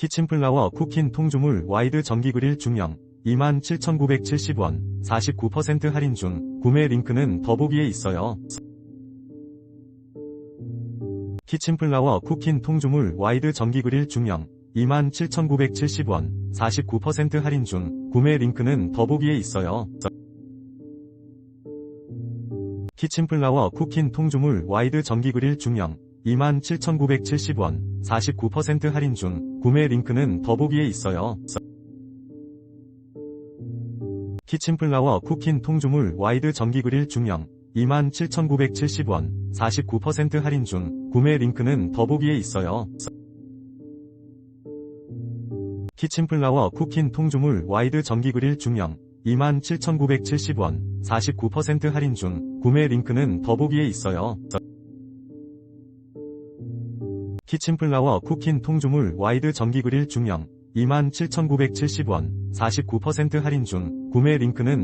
키친플라워 쿠킨 통주물 와이드 전기그릴 중형 27,970원 49% 할인 중 구매 링크는 더보기에 있어요. 키친플라워 쿠킨 통주물 와이드 전기그릴 중형 27,970원 49% 할인 중 구매 링크는 더보기에 있어요. 키친플라워 쿠킨 통주물 와이드 전기그릴 중형 27,970원 49% 할인 중 구매 링크는 더보기에 있어요. 키친플라워 쿠킨 통주물 와이드 전기그릴 중형 27,970원 49% 할인 중 구매 링크는 더보기에 있어요. 키친플라워 쿠킨 통주물 와이드 전기그릴 중형 27,970원 49% 할인 중 구매 링크는 더보기에 있어요. 키친플라워 쿠킨 통주물 와이드 전기그릴 중형 27,970원 49% 할인 중 구매 링크는